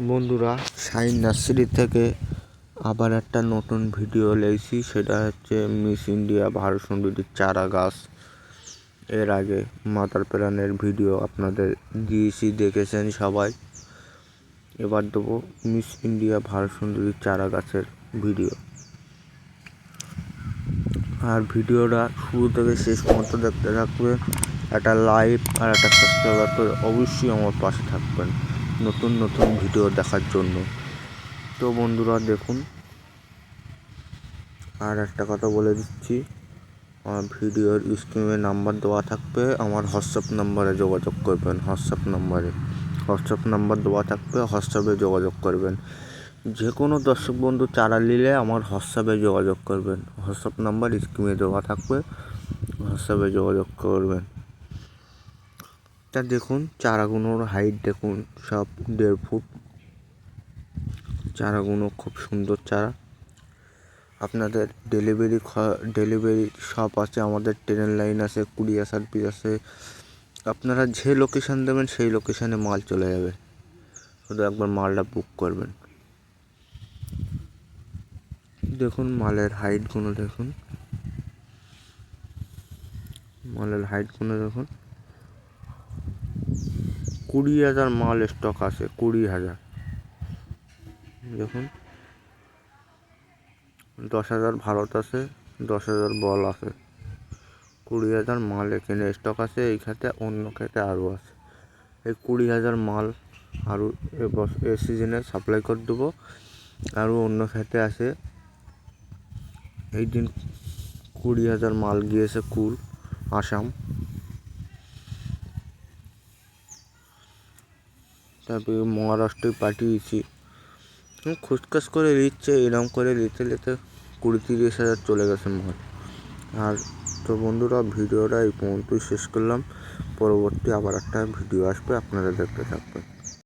বন্ধুরা sign nursery থেকে আবার একটা নতুন ভিডিও লেগেছি সেটা হচ্ছে মিস ইন্ডিয়া ভারত সুন্দরীর চারা গাছ। এর আগে মাতার প্রাণের ভিডিও আপনাদের দিয়েছি, দেখেছেন সবাই। এবার দেবো মিস ইন্ডিয়া ভারত সুন্দরীর চারা গাছের ভিডিও আর ভিডিওটা শুরু থেকে শেষ পর্যন্ত দেখতে থাকবে একটা লাইক আর একটা সাবস্ক্রাইবার করে অবশ্যই আমার পাশে থাকবেন। নতুন নতুন ভিডিও দেখার জন্য। তো বন্ধুরা, দেখুন। আর একটা কথা বলে দিচ্ছি, আমার ভিডিওর স্ক্রিনে নাম্বার দেওয়া থাকবে, আমার হোয়াটসঅ্যাপ নাম্বারে যোগাযোগ করবেন, হোয়াটসঅ্যাপ নাম্বারে। হোয়াটসঅ্যাপ নাম্বার দেওয়া থাকবে, হোয়াটসঅ্যাপে যোগাযোগ করবেন। যে কোনো দর্শক বন্ধু চারা নিলে আমার হোয়াটসঅ্যাপে যোগাযোগ করবেন। হোয়াটসঅ্যাপ নাম্বার স্ক্রিনে দেওয়া থাকবে, হোয়াটসঅ্যাপে যোগাযোগ করবেন। তা দেখুন চারাগুলোর হাইট দেখুন, সব দেড় ফুট। চারাগুলো খুব সুন্দর চারা। আপনাদের ডেলিভারি ডেলিভারি শপ আছে, আমাদের ট্রেন লাইন আছে কুড়িয়া সার্ভিস আছে। আপনারা যে লোকেশান দেবেন, সেই লোকেশানে মাল চলে যাবে। শুধু একবার মালটা বুক করবেন। দেখুন, মালের হাইটগুলো দেখুন। মালের হাইটগুলো দেখুন। কুড়ি হাজার মাল স্টক আছে, কুড়ি হাজার। দেখুন। দশ হাজার ভারত আছে, দশ হাজার বল আছে। কুড়ি হাজার মাল এখানে স্টক আছে, এই খাতে অন্য খাতে আরও আছে। এই কুড়ি হাজার মাল আরও এ সিজনে সাপ্লাই করে দেবো। আরও অন্য খাতে আছে। এই দিন কুড়ি হাজার মাল গিয়েছে কুল, আসাম। তারপরে মহারাষ্ট্রে পাঠিয়েছি। খুচকাস করে নিচ্ছে, এরম করে নিতে নিতে কুড়ি তিরিশ হাজার চলে গেছে মাল। আর তো বন্ধুরা, ভিডিওটা এই পর্যন্তই শেষ করলাম। পরবর্তী আবার একটা ভিডিও আসবে, আপনারা দেখতে থাকবেন।